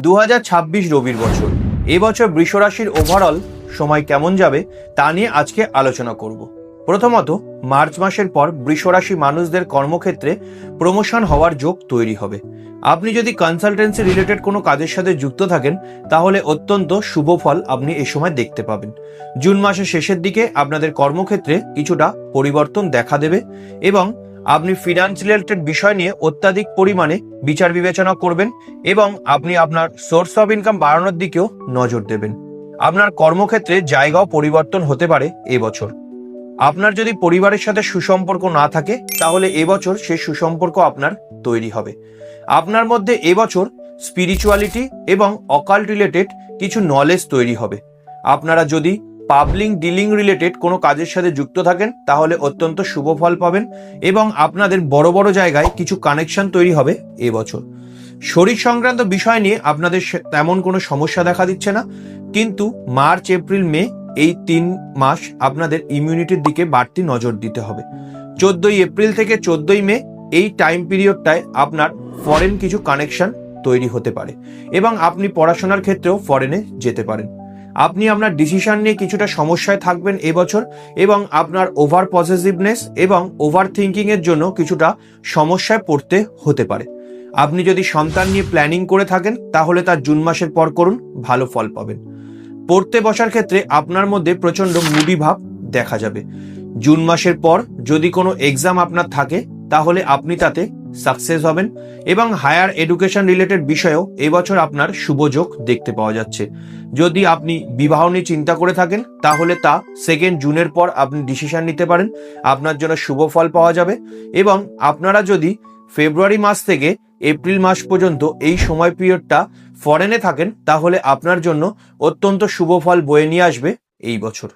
দু রবির বছর। এবছর বৃষরাশির ওভারঅল সময় কেমন যাবে তা নিয়ে আজকে আলোচনা করব। প্রথমত, মার্চ মাসের পর বৃষরাশি মানুষদের কর্মক্ষেত্রে প্রমোশন হওয়ার যোগ তৈরি হবে। আপনি যদি কনসালটেন্সি রিলেটেড কোনো কাজের সাথে যুক্ত থাকেন, তাহলে অত্যন্ত শুভ ফল আপনি এ সময় দেখতে পাবেন। জুন মাসের শেষের দিকে আপনাদের কর্মক্ষেত্রে কিছুটা পরিবর্তন দেখা দেবে এবং আপনি ফিনান্স রিলেটেড বিষয় নিয়ে অত্যাধিক পরিমাণে বিচার বিবেচনা করবেন এবং আপনি আপনার সোর্স অফ ইনকাম বাড়ানোর দিকেও নজর দেবেন। আপনার কর্মক্ষেত্রে জায়গাও পরিবর্তন হতে পারে এবছর। আপনার যদি পরিবারের সাথে সুসম্পর্ক না থাকে, তাহলে এবছর সেই সুসম্পর্ক আপনার তৈরি হবে। আপনার মধ্যে এবছর স্পিরিচুয়ালিটি এবং অকাল্ট রিলেটেড কিছু নলেজ তৈরি হবে। আপনারা যদি পাবলিক ডিলিং রিলেটেড কোনো কাজের সাথে যুক্ত থাকেন, তাহলে অত্যন্ত শুভ ফল পাবেন এবং আপনাদের বড় বড় জায়গায় কিছু কানেকশন তৈরি হবে এবছর। শরীর সংক্রান্ত বিষয় নিয়ে আপনাদের তেমন কোনো সমস্যা দেখা দিচ্ছে না, কিন্তু মার্চ, এপ্রিল, মে এই তিন মাস আপনাদের ইমিউনিটির দিকে বাড়তি নজর দিতে হবে। চোদ্দই এপ্রিল থেকে চোদ্দই মে এই টাইম পিরিয়ডটায় আপনার ফরেন কিছু কানেকশন তৈরি হতে পারে এবং আপনি পড়াশোনার ক্ষেত্রেও ফরেনে যেতে পারেন। আপনি আপনার ডিসিশন নিয়ে কিছুটা সমস্যায় থাকবেন এবছর এবং আপনার ওভার পজিটিভনেস এবং ওভার থিঙ্কিং এর জন্য কিছুটা সমস্যায় পড়তে হতে পারে। আপনি যদি সন্তান নিয়ে প্ল্যানিং করে থাকেন, তাহলে তার জুন মাসের পর করুন, ভালো ফল পাবেন। পড়তে বসার ক্ষেত্রে আপনার মধ্যে প্রচণ্ড মুডি ভাব দেখা যাবে। জুন মাসের পর যদি কোনো এক্সাম আপনার থাকে, তাহলে আপনি তাতে সাকসেস হবেন এবং হায়ার এডুকেশন রিলেটেড বিষয়েও এবছর আপনার শুভযোগ দেখতে পাওয়া যাচ্ছে। যদি আপনি বিবাহ নিয়ে চিন্তা করে থাকেন, তাহলে তা সেকেন্ড জুনের পর আপনি ডিসিশন নিতে পারেন। আপনার জন্য শুভ ফল পাওয়া যাবে এবং আপনারা যদি ফেব্রুয়ারি মাস থেকে এপ্রিল মাস পর্যন্ত এই সময় পিরিয়ডটা ফরেনে থাকেন, তাহলে আপনার জন্য অত্যন্ত শুভ ফল বয়ে নিয়ে আসবে এই বছর।